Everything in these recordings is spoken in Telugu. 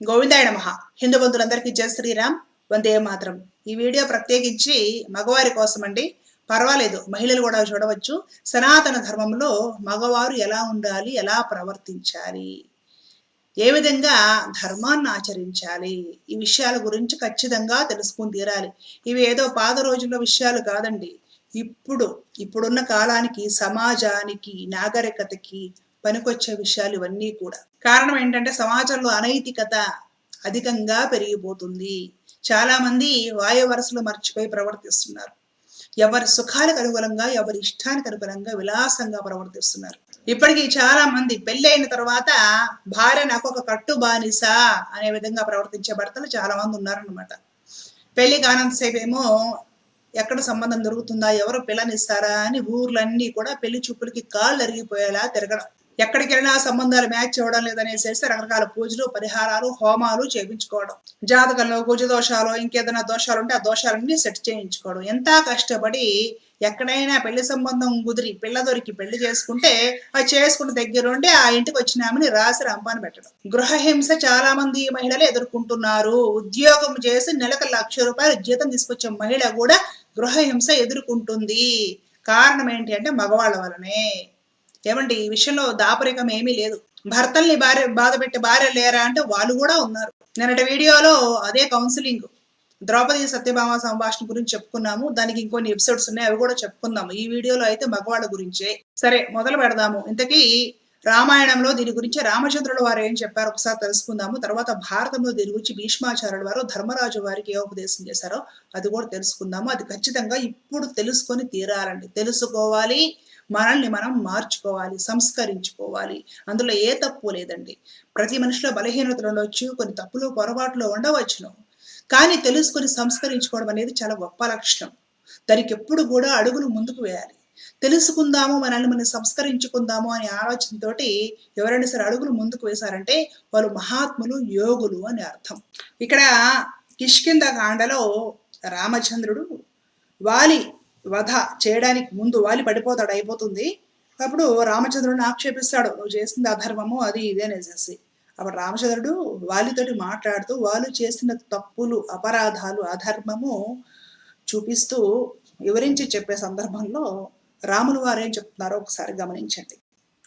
గోవిందాయ నమ. హిందూ బంధువులందరికీ జయ శ్రీరామ్. వందే మాత్రం. ఈ వీడియో ప్రత్యేకించి మగవారి కోసం అండి పర్వాలేదు మహిళలు కూడా చూడవచ్చు. సనాతన ధర్మంలో మగవారు ఎలా ఉండాలి ఎలా ప్రవర్తించాలి ఏ విధంగా ధర్మాన్ని ఆచరించాలి ఈ విషయాల గురించి ఖచ్చితంగా తెలుసుకుని తీరాలి. ఇవి ఏదో పాత రోజుల్లో విషయాలు కాదండి. ఇప్పుడు ఇప్పుడున్న కాలానికి సమాజానికి నాగరికతకి పనికొచ్చే విషయాలు ఇవన్నీ కూడా. కారణం ఏంటంటే సమాజంలో అనైతికత అధికంగా పెరిగిపోతుంది. చాలా మంది వాయు వరసలు మర్చిపోయి ప్రవర్తిస్తున్నారు. ఎవరి సుఖాలకు అనుగుణంగా ఎవరి ఇష్టానికి అనుగుణంగా విలాసంగా ప్రవర్తిస్తున్నారు. ఇప్పటికీ చాలా మంది పెళ్ళైన తర్వాత భార్య నాకు ఒక కట్టు బానిస అనే విధంగా ప్రవర్తించే భర్తలు చాలా మంది ఉన్నారనమాట పెళ్ళి కానంతసేపు ఏమో ఎక్కడ సంబంధం దొరుకుతుందా ఎవరు పిల్లనిస్తారా అని ఊర్లన్నీ కూడా పెళ్ళి చూపులకి కాళ్ళు అరిగిపోయేలా తిరగడం. ఎక్కడికి వెళ్ళినా సంబంధాలు మ్యాచ్ అవ్వడం లేదనేసి రకరకాల పూజలు పరిహారాలు హోమాలు చేయించుకోవడం. జాతకంలో కుజ దోషాలు ఇంకేదైనా దోషాలు ఉంటే ఆ దోషాలన్నీ సెట్ చేయించుకోవడం. ఎంత కష్టపడి ఎక్కడైనా పెళ్ళి సంబంధం కుదిరి పిల్ల దొరికి పెళ్ళి చేసుకుంటే అది చేసుకున్న దగ్గరుండి ఆ ఇంటికి వచ్చినామని రాసి రంపాన్ని పెట్టడం. గృహహింస చాలా మంది మహిళలు ఎదుర్కొంటున్నారు. ఉద్యోగం చేసి నెలకు లక్ష రూపాయలు జీతం తీసుకొచ్చే మహిళ కూడా గృహహింస ఎదుర్కొంటుంది. కారణం ఏంటి అంటే మగవాళ్ళ వలనే ఏమంటే ఈ విషయంలో దాపరికం ఏమీ లేదు. భర్తల్ని భార్య బాధ పెట్టే భార్య లేరా అంటే వాళ్ళు కూడా ఉన్నారు. నిన్నటి వీడియోలో అదే కౌన్సిలింగ్ ద్రౌపది సత్యభామ సంభాషణ గురించి చెప్పుకున్నాము. దానికి ఇంకొన్ని ఎపిసోడ్స్ ఉన్నాయి అవి కూడా చెప్పుకుందాము. ఈ వీడియోలో అయితే మగవాళ్ళ గురించే. సరే మొదలు పెడదాము. ఇంతకీ రామాయణంలో దీని గురించి రామచంద్రుల వారు ఏం చెప్పారో ఒకసారి తెలుసుకుందాము. తర్వాత భారతంలో దీని గురించి భీష్మాచార్యుల వారు ధర్మరాజు వారికి ఏ ఉపదేశం చేశారో అది కూడా తెలుసుకుందాము. అది ఖచ్చితంగా ఇప్పుడు తెలుసుకొని తీరాలండి. తెలుసుకోవాలి. మనల్ని మనం మార్చుకోవాలి సంస్కరించుకోవాలి. అందులో ఏ తప్పు లేదండి. ప్రతి మనిషిలో బలహీనతలు ఉండవచ్చు కొన్ని తప్పులు పొరపాట్లు ఉండవచ్చును. కానీ తెలుసుకొని సంస్కరించుకోవడం అనేది చాలా గొప్ప లక్షణం. దానికి ఎప్పుడు కూడా అడుగులు ముందుకు వేయాలి. తెలుసుకుందాము మనల్ని మనం సంస్కరించుకుందాము అనే ఆలోచనతోటి ఎవరైనా సరే అడుగులు ముందుకు వేశారంటే వాళ్ళు మహాత్ములు యోగులు అని అర్థం. ఇక్కడ కిష్కింద కాండలో రామచంద్రుడు వాలి వధ చేయడానికి ముందు వాలి పడిపోతాడు అయిపోతుంది. అప్పుడు రామచంద్రుడిని ఆక్షేపిస్తాడు నువ్వు చేసింది అధర్మము అది ఇదే అనేసి అప్పుడు రామచంద్రుడు వాలితోటి మాట్లాడుతూ వాళ్ళు చేసిన తప్పులు అపరాధాలు అధర్మము చూపిస్తూ వివరించి చెప్పే సందర్భంలో రాములు వారు ఏం చెప్తున్నారో ఒకసారి గమనించండి.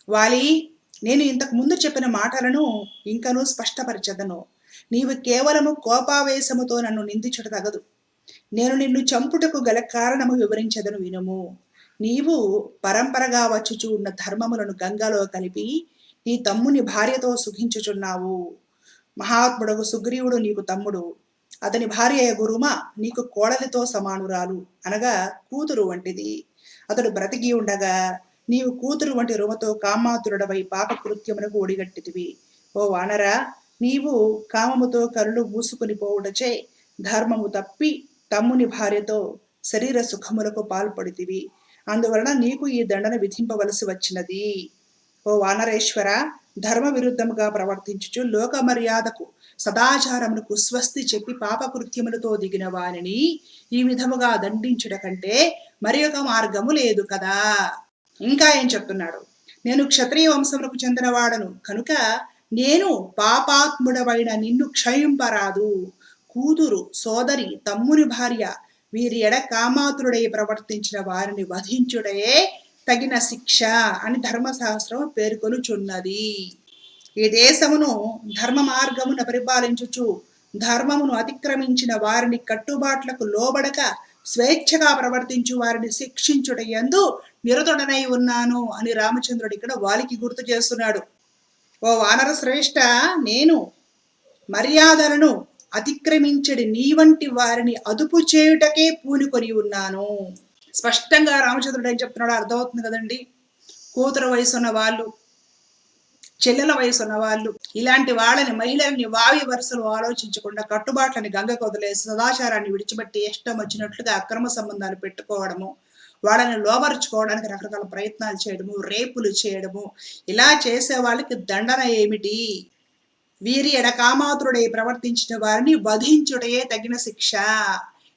వాలి నేను ఇంతకు ముందు చెప్పిన మాటలను ఇంకనూ స్పష్టపరచదను. నీవు కేవలము కోపావేశముతో నన్ను నిందించుట తగదు. నేను నిన్ను చంపుటకు గల కారణము వివరించదను వినుము. నీవు పరంపరగా వచ్చుచు ఉన్న ధర్మములను గంగలో కలిపి నీ తమ్ముని భార్యతో సుఖించుచున్నావు. మహాత్ముడకు సుగ్రీవుడు నీకు తమ్ముడు. అతని భార్య గురుమ నీకు కోడలితో సమానురాలు. అనగా కూతురు వంటిది. అతడు బ్రతికి ఉండగా నీవు కూతురు వంటి రుమతో కామాతురుడవై పాప కృత్యమునకు ఒడిగట్టితివి. ఓ వానరా నీవు కామముతో కరులు మూసుకుని పోవుటచే ధర్మము తప్పి తమ్ముని భార్యతో శరీర సుఖములకు పాల్పడితివి. అందువలన నీకు ఈ దండన విధింపవలసి వచ్చినది. ఓ వానరేశ్వర ధర్మ విరుద్ధముగా ప్రవర్తించుచు లోక మర్యాదకు సదాచారమునకు స్వస్తి చెప్పి పాపకృత్యములతో దిగిన వానిని ఈ విధముగా దండించుట కంటే మరి ఒక మార్గము లేదు కదా. ఇంకా ఏం చెప్తున్నాడు? నేను క్షత్రియ వంశములకు చెందినవాడను కనుక నేను పాపాత్ముడవైన నిన్ను క్షయింపరాదు. కూతురు సోదరి తమ్ముని భార్య వీరి ఎడ కామాతురుడై ప్రవర్తించిన వారిని వధించుడే తగిన శిక్ష అని ధర్మశాస్త్రం పేర్కొనుచున్నది. ఈ దేశమును ధర్మ మార్గమును పరిపాలించుచు ధర్మమును అతిక్రమించిన వారిని కట్టుబాట్లకు లోబడక స్వేచ్ఛగా ప్రవర్తించు వారిని శిక్షించుట ఎందు నిరతుడనై ఉన్నాను అని రామచంద్రుడు ఇక్కడ వాలికి గుర్తు చేస్తున్నాడు. ఓ వానర శ్రేష్ఠ నేను మర్యాదలను అతిక్రమించడి నీ వంటి వారిని అదుపు చేయుటకే పూనుకొని ఉన్నాను. స్పష్టంగా రామచంద్రుడు ఏం చెప్తున్నాడో అర్థమవుతుంది కదండి. కూతురు వయసు ఉన్న వాళ్ళు చెల్లెల వయసు ఉన్న వాళ్ళు ఇలాంటి వాళ్ళని మహిళల్ని వావి వరుసలు ఆలోచించకుండా కట్టుబాట్లని గంగకు వదిలేసి సదాచారాన్ని విడిచిపెట్టి ఇష్టం వచ్చినట్లుగా అక్రమ సంబంధాలు పెట్టుకోవడము వాళ్ళని లోపరుచుకోవడానికి రకరకాల ప్రయత్నాలు చేయడము రేపులు చేయడము ఇలా చేసే వాళ్ళకి దండన ఏమిటి? వీరి ఎడ కామాతురుడై ప్రవర్తించిన వారిని వధించుటయే తగిన శిక్ష.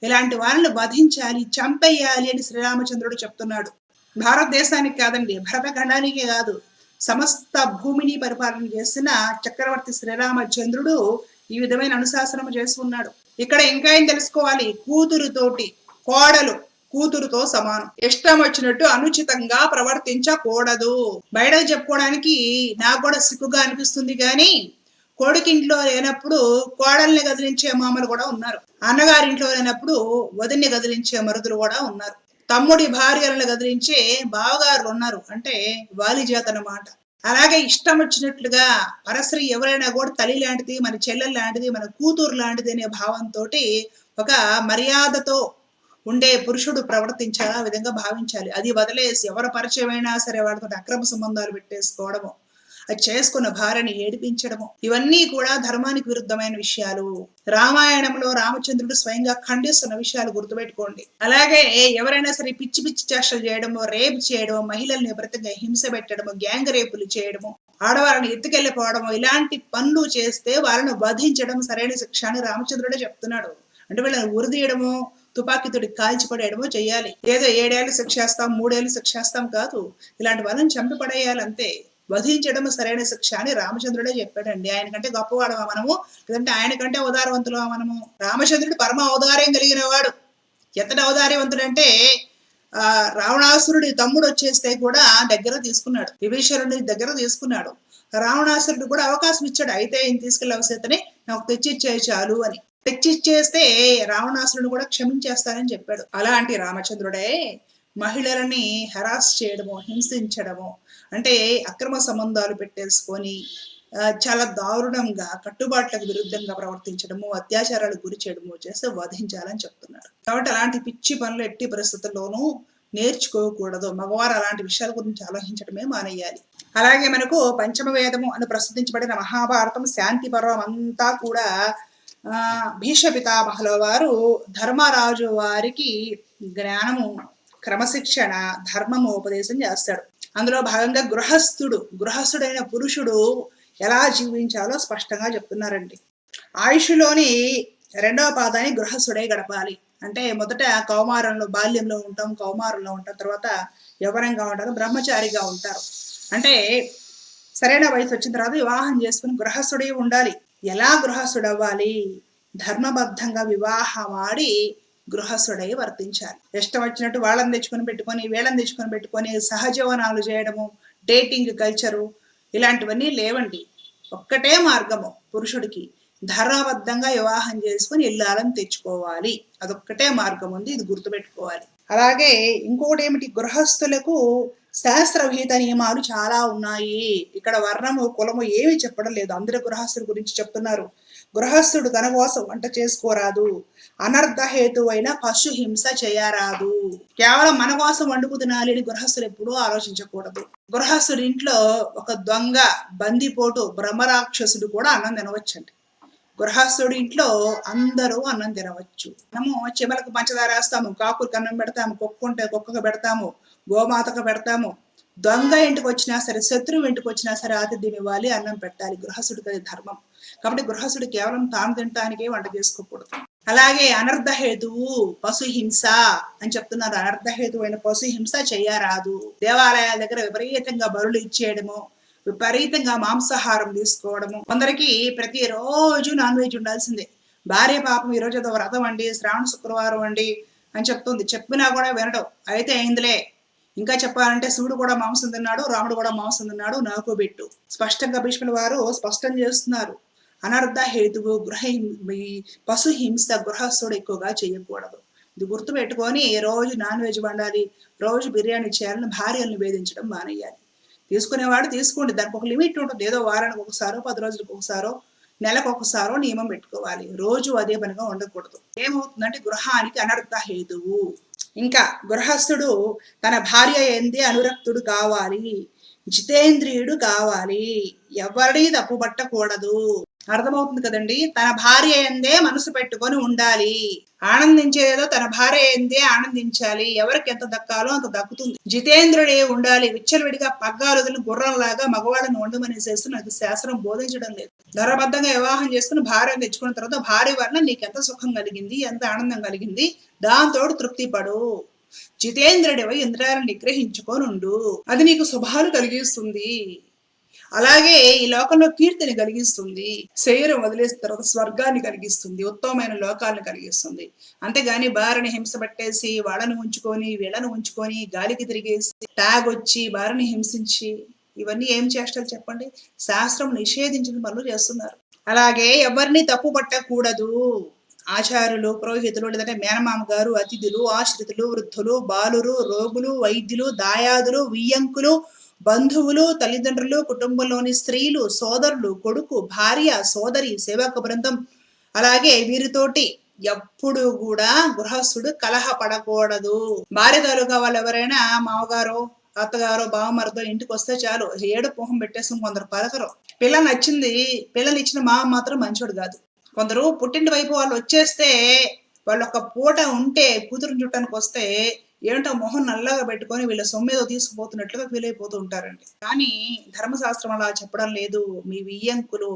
ఇలాంటి వారిని వధించాలి చంపేయాలి అని శ్రీరామచంద్రుడు చెప్తున్నాడు. భారతదేశానికి కాదండి భరతఖండానికే కాదు. సమస్త భూమిని పరిపాలన చేసిన చక్రవర్తి శ్రీరామచంద్రుడు ఈ విధమైన అనుశాసనం చేసుకున్నాడు ఇక్కడ ఇంకా ఏం తెలుసుకోవాలి? కూతురుతోటి కోడలు కూతురుతో సమానం. ఇష్టం వచ్చినట్టు అనుచితంగా ప్రవర్తించకూడదు. బయటకు చెప్పుకోవడానికి నాకు కూడా సిగ్గుగా అనిపిస్తుంది కానీ కొడుకింట్లో లేనప్పుడు కోడల్ని గదిలించే మామలు కూడా ఉన్నారు. అన్నగారింట్లో లేనప్పుడు వదిన్ని గదిలించే మరుదులు కూడా ఉన్నారు. తమ్ముడి భార్యలను గదిలించే బావగారులు ఉన్నారు. అంటే వాలిజాత అన్నమాట అలాగే ఇష్టం వచ్చినట్లుగా పరశ్రీ ఎవరైనా కూడా తల్లి లాంటిది మన చెల్లెలు లాంటిది మన కూతురు లాంటిది అనే భావంతో ఒక మర్యాదతో ఉండే పురుషుడు ప్రవర్తించాలి ఆ విధంగా భావించాలి. అది వదిలేసి ఎవరు పరిచయమైనా సరే వాళ్ళతో అక్రమ సంబంధాలు పెట్టేసుకోవడము. అది చేసుకున్న భార్యని ఏడిపించడము. ఇవన్నీ కూడా ధర్మానికి విరుద్ధమైన విషయాలు. రామాయణంలో రామచంద్రుడు స్వయంగా ఖండిస్తున్న విషయాలు గుర్తుపెట్టుకోండి. అలాగే ఎవరైనా సరే పిచ్చి పిచ్చి చేష్టలు చేయడము రేపు చేయడము మహిళల్ని విపరీతంగా హింస పెట్టడము గ్యాంగ్ రేపులు చేయడము ఆడవారిని ఎత్తుకెళ్ళిపోవడము ఇలాంటి పనులు చేస్తే వాళ్ళను వధించడం సరైన శిక్ష అని రామచంద్రుడే చెప్తున్నాడు. అంటే వీళ్ళని ఉరిదీయడము తుపాకీతోటి కాల్చిపడేయడమో చేయాలి ఏదో ఏడేళ్ళు శిక్షేస్తాం మూడేళ్ళు శిక్షేస్తాం కాదు. ఇలాంటి వాళ్ళని చంపి పడేయాలంతే. వధించడం సరైన శిక్ష అని రామచంద్రుడే చెప్పాడండి. ఆయన కంటే గొప్పవాడమా మనము? లేదంటే ఆయన కంటే ఉదారవంతులమా మనము? రామచంద్రుడు పరమ ఔదార్యం కలిగిన వాడు. ఎంతటి ఔదార్యవంతుడంటే ఆ రావణాసురుడి తమ్ముడు వచ్చేస్తే కూడా దగ్గర తీసుకున్నాడు. విభీషణుడి దగ్గర తీసుకున్నాడు. రావణాసురుడు కూడా అవకాశం ఇచ్చాడు. అయితే ఈయన తీసుకెళ్ళే అవసరతని నాకు తెచ్చిచ్చే చాలు అని. తెచ్చిచ్చేస్తే రావణాసురుడు కూడా క్షమించేస్తానని చెప్పాడు. అలాంటి రామచంద్రుడే మహిళలని హెరాస్ చేయడము హింసించడము అంటే అక్రమ సంబంధాలు పెట్టేసుకొని చాలా దారుణంగా కట్టుబాట్లకు విరుద్ధంగా ప్రవర్తించడము అత్యాచారాలకు గురి చేయడము చేస్తే వధించాలని చెప్తున్నారు. కాబట్టి అలాంటి పిచ్చి పనులు ఎట్టి పరిస్థితుల్లోనూ నేర్చుకోకూడదు. మగవారు అలాంటి విషయాల గురించి ఆలోచించడమే మానేయాలి. అలాగే మనకు పంచమ వేదము అని ప్రసిద్ధించబడిన మహాభారతం శాంతి పర్వం అంతా కూడా భీష భీష్మ పితామహుల వారు ధర్మరాజు వారికి జ్ఞానము క్రమశిక్షణ ధర్మము ఉపదేశం చేస్తాడు. అందులో భాగంగా గృహస్థుడు గృహస్థుడైన పురుషుడు ఎలా జీవించాలో స్పష్టంగా చెప్తున్నారండి. ఆయుష్లోని రెండవ పాదాన్ని గృహస్థుడే గడపాలి. అంటే మొదట కౌమారంలో బాల్యంలో ఉంటాం కౌమారంలో ఉంటాం తర్వాత యవనంగా ఉంటారు బ్రహ్మచారిగా ఉంటారు. అంటే సరైన వయసు వచ్చిన తర్వాత వివాహం చేసుకుని గృహస్థుడే ఉండాలి. ఎలా గృహస్థుడు అవ్వాలి ధర్మబద్ధంగా వివాహం ఆడి గృహస్థుడై వర్తించాలి. ఇష్టం వచ్చినట్టు వాళ్ళని తెచ్చుకొని పెట్టుకొని వీళ్ళని తెచ్చుకొని పెట్టుకొని సహజీవనాలు చేయడము డేటింగ్ కల్చరు ఇలాంటివన్నీ లేవండి. ఒక్కటే మార్గము పురుషుడికి. ధర్మబద్ధంగా వివాహం చేసుకుని ఇల్లాలని తెచ్చుకోవాలి. అదొక్కటే మార్గం ఉంది ఇది గుర్తుపెట్టుకోవాలి. అలాగే ఇంకొకటి ఏమిటి? గృహస్థులకు శాస్త్రవిహిత నియమాలు చాలా ఉన్నాయి. ఇక్కడ వర్ణము కులము ఏమి చెప్పడం లేదు. అందరి గృహస్థుల గురించి చెప్తున్నారు. గృహస్థుడు తనకోసం వంట చేసుకోరాదు. అనర్థ హేతువైన పశు హింస చేయరాదు. కేవలం మన కోసం వండుకు తినాలి అని గృహస్థులు ఎప్పుడూ ఆలోచించకూడదు. గృహస్థుడి ఇంట్లో ఒక దొంగ బందిపోటు బ్రహ్మరాక్షసుడు కూడా అన్నం తినవచ్చండి. గృహస్థుడి ఇంట్లో అందరూ అన్నం తినవచ్చు. మనము చిమలకు పంచదార వేస్తాము కాకులకు అన్నం పెడతాము కుక్క ఉంటే కుక్కకు పెడతాము గోమాతకు పెడతాము. దొంగ ఇంటికి వచ్చినా సరే శత్రువు ఇంటికి వచ్చినా సరే ఆతిథ్యం ఇవ్వాలి అన్నం పెట్టాలి. గృహస్థుడికి అది ధర్మం. కాబట్టి గృహస్థుడు కేవలం తాను తినటానికే వంట చేసుకోకూడదు. అలాగే అనర్ధహేతువు పశుహింస పశు హింస అని చెప్తున్నారు. అనర్థ హేతువైన పశు హింస చేయరాదు. దేవాలయాల దగ్గర విపరీతంగా బరులు ఇచ్చేయడము విపరీతంగా మాంసాహారం తీసుకోవడము. కొందరికి ప్రతిరోజు నాన్ వెజ్ ఉండాల్సిందే. భార్య పాపం ఈ రోజు ఏదో వ్రతం అండి శ్రావణ శుక్రవారం అండి అని చెప్తుంది. చెప్పినా కూడా వినడం. అయితే అయిందిలే. ఇంకా చెప్పాలంటే శివుడు కూడా మాంసం తిన్నాడు రాముడు కూడా మాంసం తిన్నాడు నాకు పెట్టు. స్పష్టంగా భీష్ముల వారు స్పష్టం చేస్తున్నారు. అనర్థ హేతువు గృహ హిం- పశు హింస గృహస్థుడు ఎక్కువగా చేయకూడదు ఇది గుర్తు పెట్టుకొని రోజు నాన్ వెజ్ వండాలి రోజు బిర్యానీ చేయాలని భార్యలను వేధించడం మానేయాలి తీసుకునేవాడు తీసుకోండి దానికి ఒక లిమిట్ ఉంటుంది. ఏదో వారానికి ఒకసారో పది రోజులకు ఒకసారో నెలకు ఒకసారో నియమం పెట్టుకోవాలి. రోజు అదే పనిగా ఉండకూడదు. ఏమవుతుందంటే గృహానికి అనర్థ హేతువు. ఇంకా గృహస్థుడు తన భార్య ఏంది అనురక్తుడు కావాలి జితేంద్రియుడు కావాలి. ఎవరిని తప్పుపట్టకూడదు. అర్థమవుతుంది కదండి? తన భార్య ఎందే మనసు పెట్టుకొని ఉండాలి. ఆనందించేదో తన భార్య ఎందే ఆనందించాలి. ఎవరికి ఎంత దక్కాలో అంత దక్కుతుంది. జితేంద్రుడే ఉండాలి. విచ్చలవిడిగా పగ్గాలుదులు గుర్రంలాగా మగవాళ్ళని ఉండమని చేస్తూ నాకు శాస్త్రం బోధించడం లేదు. ధరబద్ధంగా వివాహం చేసుకుని భార్య తెచ్చుకున్న తర్వాత భార్య వలన నీకు ఎంత సుఖం కలిగింది? ఎంత ఆనందం కలిగింది? దాంతో తృప్తి పడు. జితేంద్రుడివై ఇంద్రాలను నిగ్రహించుకొని ఉండు అది నీకు శుభాలు కలిగిస్తుంది. అలాగే ఈ లోకంలో కీర్తిని కలిగిస్తుంది శరీరం వదిలేసిన తర్వాత స్వర్గాన్ని కలిగిస్తుంది ఉత్తమమైన లోకాలను కలిగిస్తుంది. అంతేగాని భార్యని హింస పట్టేసి వాళ్ళని ఉంచుకొని వీళ్ళను ఉంచుకొని గాలికి తిరిగేసి ట్యాగ్ వచ్చి భార్యని హింసించి ఇవన్నీ ఏం చేష్టాలు చెప్పండి? శాస్త్రం నిషేధించిన పనులు చేస్తున్నారు. అలాగే ఎవరిని తప్పు పట్టకూడదు. ఆచార్యులు పురోహితులు లేదంటే మేనమామ గారు అతిథులు ఆశ్రితులు వృద్ధులు బాలురు రోగులు వైద్యులు దాయాదులు వియ్యంకులు బంధువులు తల్లిదండ్రులు కుటుంబంలోని స్త్రీలు సోదరులు కొడుకు భార్య సోదరి సేవక బృందం. అలాగే వీరితోటి ఎప్పుడు కూడా గృహస్థుడు కలహ పడకూడదు. భార్య తాలూకా వాళ్ళు ఎవరైనా మామగారు అత్తగారు బావమరితో ఇంటికి వస్తే చాలు. ఏడు పోహం పెట్టేసి కొందరు పలకరు. పిల్ల నచ్చింది పిల్లలు ఇచ్చిన మామ మాత్రం మంచోడు కాదు. కొందరు పుట్టింటి వైపు వాళ్ళు వచ్చేస్తే వాళ్ళు ఒక పూట ఉంటే కూతురు చుట్టానికి వస్తే ఏంటో మొహం నల్లగా పెట్టుకొని వీళ్ళ సొమ్మేదో తీసుకుపోతున్నట్లుగా ఫీల్ అయిపోతూ ఉంటారండి. కానీ ధర్మశాస్త్రం అలా చెప్పడం లేదు. మీ వియ్యంకులు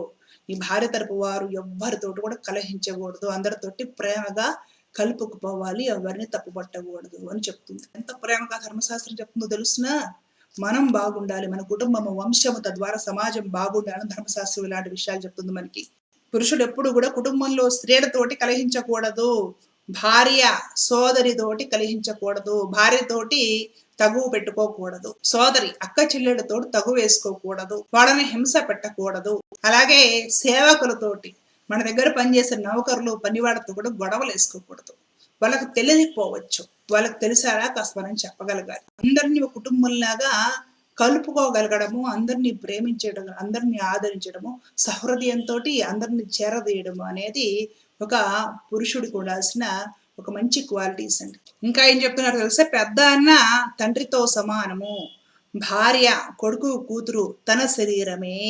మీ భార్య తరపు వారు ఎవ్వరితోటి కూడా కలహించకూడదు. అందరితోటి ప్రేమగా కలుపుకుపోవాలి. ఎవరిని తప్పుపట్టకూడదు అని చెప్తుంది. ఎంత ప్రేమగా ధర్మశాస్త్రం చెప్తుందో తెలుసునా? మనం బాగుండాలి. మన కుటుంబము వంశము తద్వారా సమాజం బాగుండాలని ధర్మశాస్త్రం ఇలాంటి విషయాలు చెప్తుంది మనకి. పురుషుడు ఎప్పుడు కూడా కుటుంబంలో స్త్రీలతోటి కలహించకూడదు. భార్య సోదరితోటి కలిహించకూడదు భార్యతోటి తగువ పెట్టుకోకూడదు సోదరి అక్క చెల్లెళ్ళతో తగు వేసుకోకూడదు వాళ్ళని హింస పెట్టకూడదు. అలాగే సేవకులతోటి మన దగ్గర పనిచేసే నౌకరులు పనివాళ్ళతో కూడా గొడవలు వేసుకోకూడదు. వాళ్ళకి తెలియకపోవచ్చు. వాళ్ళకి తెలిసారా? కాస్త మనం చెప్పగలగాలి. అందరినీ ఒక కుటుంబంలాగా కలుపుకోగలగడము అందరినీ ప్రేమించడం అందరినీ ఆదరించడము సహృదయంతో అందరినీ చేరదీయడము అనేది ఒక పురుషుడికి ఉండాల్సిన ఒక మంచి క్వాలిటీస్ అండి. ఇంకా ఏం చెప్తున్నారు తెలిసే? పెద్ద అన్న తండ్రితో సమానము భార్య కొడుకు కూతురు తన శరీరమే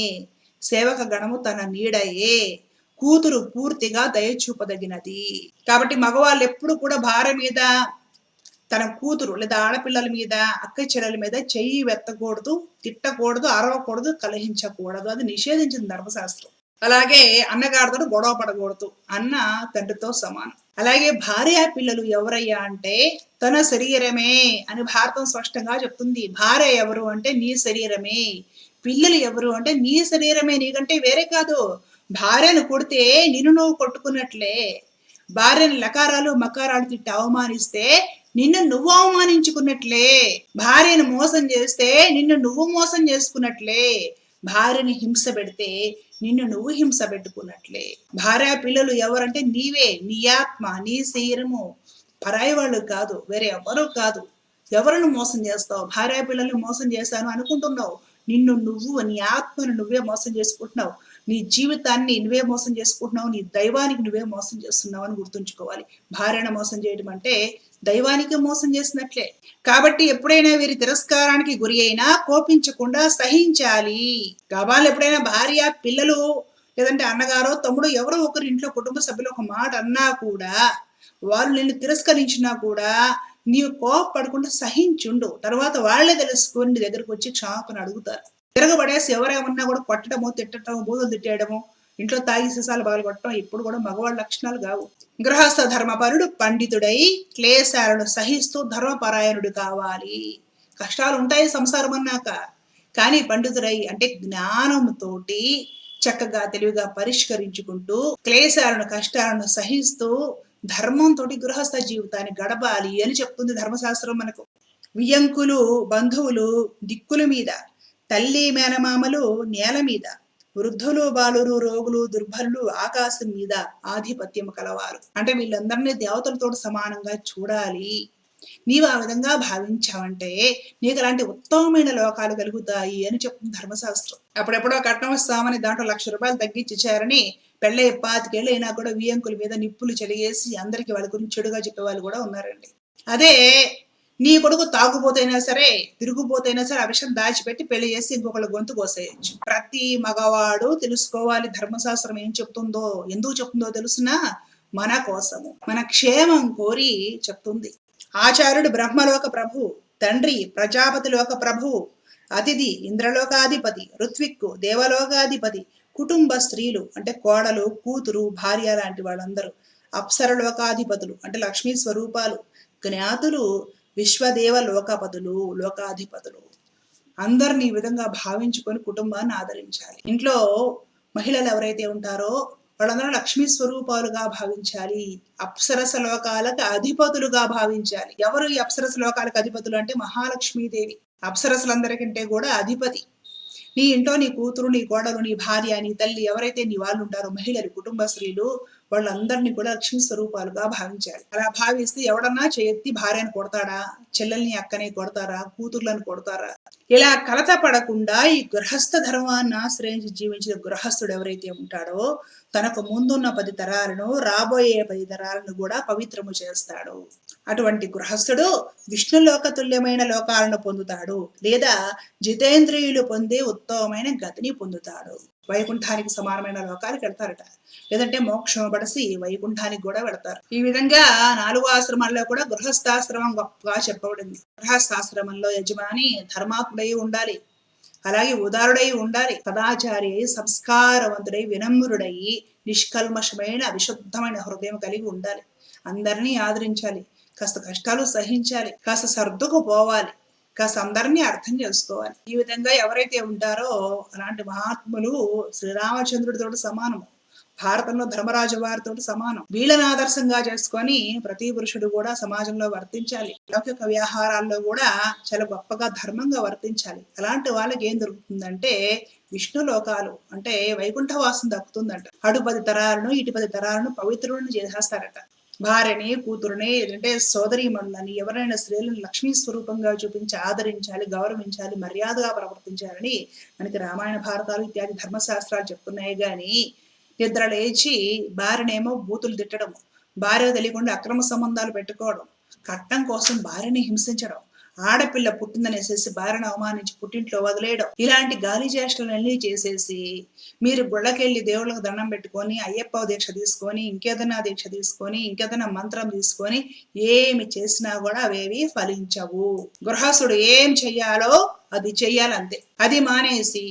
సేవక గణము తన నీడయే కూతురు పూర్తిగా దయచూపదగినది. కాబట్టి మగవాళ్ళు ఎప్పుడు కూడా భార్య మీద తన కూతురు లేదా ఆడపిల్లల మీద అక్క చెల్లెల మీద చెయ్యి వెత్తకూడదు తిట్టకూడదు అరవకూడదు కలహించకూడదు. అది నిషేధించింది ధర్మశాస్త్రం. అలాగే అన్నగారితో గొడవ పడకూడదు. అన్న తండ్రితో సమానం. అలాగే భార్య పిల్లలు ఎవరయ్యా అంటే తన శరీరమే అని భారతం స్పష్టంగా చెప్తుంది. భార్య ఎవరు అంటే నీ శరీరమే. పిల్లలు ఎవరు అంటే నీ శరీరమే. నీకంటే వేరే కాదు. భార్యను కొడితే నిన్ను నువ్వు కొట్టుకున్నట్లే. భార్యను లకారాలు మకారాలు తిట్టి అవమానిస్తే నిన్ను నువ్వు అవమానించుకున్నట్లే. భార్యను మోసం చేస్తే నిన్ను నువ్వు మోసం చేసుకున్నట్లే. భార్యని హింస పెడితే నిన్ను నువ్వు హింస పెట్టుకున్నట్లే. భార్య పిల్లలు ఎవరంటే నీవే నీ ఆత్మ నీ శరీరము. పరాయి వాళ్ళు కాదు వేరే ఎవరు కాదు. ఎవరిని మోసం చేస్తావు? భార్య పిల్లల్ని మోసం చేశాను అనుకుంటున్నావు. నిన్ను నువ్వు నీ ఆత్మను నువ్వే మోసం చేసుకుంటున్నావు. నీ జీవితాన్ని నువ్వే మోసం చేసుకుంటున్నావు. నీ దైవానికి నువ్వే మోసం చేస్తున్నావు అని గుర్తుంచుకోవాలి. భార్యను మోసం చేయడం అంటే దైవానికి మోసం చేసినట్లే. కాబట్టి ఎప్పుడైనా వీరి తిరస్కారానికి గురి అయినా కోపించకుండా సహించాలి. గబాలు ఎప్పుడైనా భార్య పిల్లలు లేదంటే అన్నగారో తమ్ముడు ఎవరో ఒకరు ఇంట్లో కుటుంబ సభ్యులు ఒక మాట అన్నా కూడా వాళ్ళు నిన్ను తిరస్కరించినా కూడా నీవు కోపడకుండా సహించుండు. తర్వాత వాళ్ళే తెలుసుకొని నీ దగ్గరకు వచ్చి క్షమాపణ అడుగుతారు. తిరగబడేసి ఎవరేమన్నా కూడా కొట్టడము తిట్టడము బూదలు తిట్టేయడము ఇంట్లో తాగి సీసాలు పగలగొట్టడం ఇప్పుడు కూడా మగవాళ్ళ లక్షణాలు కావు. గృహస్థ ధర్మపరుడు పండితుడై క్లేశాలను సహిస్తూ ధర్మపరాయణుడు కావాలి. కష్టాలు ఉంటాయి సంసారం అన్నాక కానీ పండితుడై అంటే జ్ఞానంతోటి చక్కగా తెలివిగా పరిష్కరించుకుంటూ క్లేశాలను కష్టాలను సహిస్తూ ధర్మంతో గృహస్థ జీవితాన్ని గడపాలి అని చెప్తుంది ధర్మశాస్త్రం మనకు. వియంకులు బంధువులు దిక్కుల మీద తల్లి మేనమామలు నేల మీద వృద్ధులు బాలురు రోగులు దుర్బలు ఆకాశం మీద ఆధిపత్యం కలవారు. అంటే వీళ్ళందరినీ దేవతలతో సమానంగా చూడాలి. నీవు ఆ విధంగా భావించావంటే నీకు అలాంటి ఉత్తమమైన లోకాలు కలుగుతాయి అని చెప్తుంది ధర్మశాస్త్రం. అప్పుడెప్పుడో కట్నం వస్తామని దాంట్లో లక్ష రూపాయలు తగ్గించారని పెళ్ళే పాతికేళ్ళు అయినా కూడా వియంకుల మీద నిప్పులు చెలిగేసి అందరికి వాళ్ళ గురించి చెడుగా చెప్పే వాళ్ళు కూడా ఉన్నారండి. అదే నీ కొడుకు తాగుబోతైనా సరే తిరుగుబోతైనా సరే ఆ విషయం దాచిపెట్టి పెళ్ళి చేసి ఇంకొకళ్ళ గొంతు కోసేయచ్చు. ప్రతి మగవాడు తెలుసుకోవాలి ధర్మశాస్త్రం ఏం చెప్తుందో ఎందుకు చెప్తుందో తెలుసునా? మన కోసము. మన క్షేమం కోరి చెప్తుంది. ఆచార్యుడు బ్రహ్మలోక ప్రభు తండ్రి ప్రజాపతి లోక ప్రభు అతిథి ఇంద్రలోకాధిపతి ఋత్విక్కు దేవలోకాధిపతి కుటుంబ స్త్రీలు అంటే కోడలు కూతురు భార్య లాంటి వాళ్ళందరూ అప్సరలోకాధిపతులు అంటే లక్ష్మీ స్వరూపాలు జ్ఞాతులు విశ్వదేవ లోకపదులు లోకాధిపతులు. అందరిని ఈ విధంగా భావించుకొని కుటుంబాన్ని ఆదరించాలి. ఇంట్లో మహిళలు ఎవరైతే ఉంటారో వాళ్ళందరూ లక్ష్మీ స్వరూపాలుగా భావించాలి. అప్సరస లోకాలకు అధిపతులుగా భావించాలి. ఎవరు ఈ అప్సరస లోకాలకు అధిపతులు అంటే మహాలక్ష్మీదేవి. అప్సరసలందరికంటే కూడా అధిపతి. నీ ఇంట్లో నీ కూతురు నీ కోడలు నీ భార్య నీ తల్లి ఎవరైతే నీ వాళ్ళు ఉంటారో మహిళలు కుటుంబ స్త్రీలు వాళ్ళందరినీ కూడా లక్ష్మీ స్వరూపాలుగా భావించాలి అలా భావిస్తే ఎవడన్నా చేయెత్తి భార్యను కొడతాడా? చెల్లెల్ని అక్కని కొడతారా? కూతుర్లను కొడతారా? ఇలా కలత పడకుండా ఈ గృహస్థ ధర్మాన్ని ఆశ్రయించి జీవించిన గృహస్థుడు ఎవరైతే ఉంటాడో తనకు ముందున్న పది తరాలను రాబోయే పది తరాలను కూడా పవిత్రము చేస్తాడు. అటువంటి గృహస్థుడు విష్ణులోక తుల్యమైన లోకాలను పొందుతాడు. లేదా జితేంద్రియులు పొందే ఉత్తమమైన గతిని పొందుతాడు. వైకుంఠానికి సమానమైన లోకాలకు వెళ్తారట. లేదంటే మోక్షం పడిసి వైకుంఠానికి కూడా వెడతారు ఈ విధంగా నాలుగు ఆశ్రమాల్లో కూడా గృహస్థాశ్రమం గొప్పగా చెప్పబడింది. గృహస్థాశ్రమంలో యజమాని ధర్మాత్ముడై ఉండాలి. అలాగే ఉదారుడై ఉండాలి. సదాచారి అయి సంస్కారవంతుడై వినమ్రుడై నిష్కల్మషమైన విశుద్ధమైన హృదయం కలిగి ఉండాలి. అందరినీ ఆదరించాలి. కాస్త కష్టాలు సహించాలి. కాస్త సర్దుకు పోవాలి. కాస్త అందరినీ అర్థం చేసుకోవాలి. ఈ విధంగా ఎవరైతే ఉంటారో అలాంటి మహాత్ములు శ్రీరామచంద్రుడితో సమానము. భారతంలో ధర్మరాజు వారితో సమానం. వీళ్ళని ఆదర్శంగా చేసుకొని ప్రతి పురుషుడు కూడా సమాజంలో వర్తించాలి. లౌకిక వ్యవహారాల్లో కూడా చాలా గొప్పగా ధర్మంగా వర్తించాలి. అలాంటి వాళ్ళకి ఏం దొరుకుతుందంటే విష్ణు లోకాలు అంటే వైకుంఠవాసం దక్కుతుందంట. అటు పది తరాలను ఇటు పది తరాలను పవిత్రులను చేసేస్తారట. భార్యని కూతురుని లేదంటే సోదరీమణులని ఎవరైనా స్త్రీలను లక్ష్మీ స్వరూపంగా చూపించి ఆదరించాలి గౌరవించాలి మర్యాదగా ప్రవర్తించాలని మనకి రామాయణ భారతాలు ఇత్యాది ధర్మశాస్త్రాలు చెప్తున్నాయి. కానీ నిద్ర లేచి భార్యనేమో బూతులు తిట్టడం భార్య తెలియకుండా అక్రమ సంబంధాలు పెట్టుకోవడం కట్నం కోసం భార్యని హింసించడం ఆడపిల్ల పుట్టిందనేసేసి భార్యను అవమానించి పుట్టింట్లో వదిలేయడం ఇలాంటి గాలి చేష్టలన్నీ చేసేసి మీరు గుళ్ళకెళ్ళి దేవుళ్ళకు దండం పెట్టుకొని అయ్యప్ప దీక్ష తీసుకొని ఇంకేదైనా దీక్ష తీసుకొని ఇంకేదైనా మంత్రం తీసుకొని ఏమి చేసినా కూడా అవేవి ఫలించవు. గృహస్థుడు ఏం చెయ్యాలో అది చెయ్యాలంతే. అది మానేసి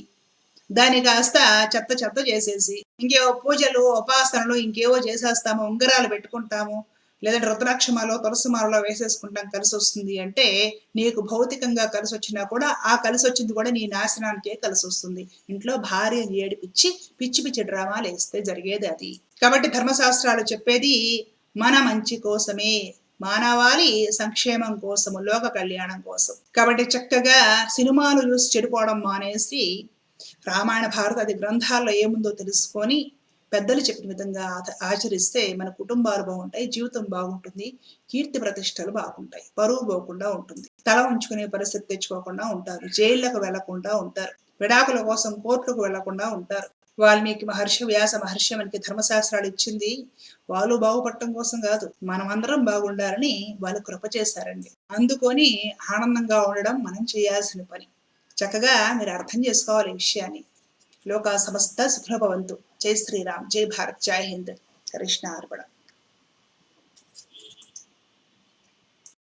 దాన్ని కాస్త చెత్త చెత్త చేసేసి ఇంకేవో పూజలు ఉపాసనలు ఇంకేవో చేసేస్తాము. ఉంగరాలు పెట్టుకుంటాము. లేదంటే రుద్రాక్షమాలో తులసిమాలలో వేసేసుకుంటాం కలిసి వస్తుంది అంటే నీకు భౌతికంగా కలిసి వచ్చినా కూడా ఆ కలిసి వచ్చింది కూడా నీ నాశనానికే కలిసి వస్తుంది. ఇంట్లో భార్య ఏడిపిచ్చి పిచ్చి పిచ్చి డ్రామాలు వేస్తే జరిగేది అది. కాబట్టి ధర్మశాస్త్రాలు చెప్పేది మన మంచి కోసమే. మానవాళి సంక్షేమం కోసము లోక కళ్యాణం కోసం. కాబట్టి చక్కగా సినిమాలు చూసి చెడిపోవడం మానేసి రామాయణ భారతాది గ్రంథాల్లో ఏముందో తెలుసుకొని పెద్దలు చెప్పిన విధంగా ఆచ- ఆచరిస్తే మన కుటుంబాలు బాగుంటాయి జీవితం బాగుంటుంది కీర్తి ప్రతిష్టలు బాగుంటాయి పరువు పోకుండా ఉంటుంది తల ఉంచుకునే పరిస్థితి తెచ్చుకోకుండా ఉంటారు జైళ్ళకు వెళ్ళకుండా ఉంటారు విడాకుల కోసం కోర్టులకు వెళ్ళకుండా ఉంటారు. వాల్మీకి మహర్షి వ్యాస మహర్షి మనకి ధర్మశాస్త్రాలు ఇచ్చింది వాళ్ళు బాగుపడటం కోసం కాదు మనమందరం బాగుండాలని వాళ్ళు కృప చేశారండి. అందుకొని ఆనందంగా ఉండడం మనం చేయాల్సిన పని. చక్కగా మీరు అర్థం చేసుకోవాలి ఈ విషయాన్ని. లోక సమస్త సుఖభవంతు జై శ్రీరామ్. జై భారత్. జై హింద్. కృష్ణ అర్పణ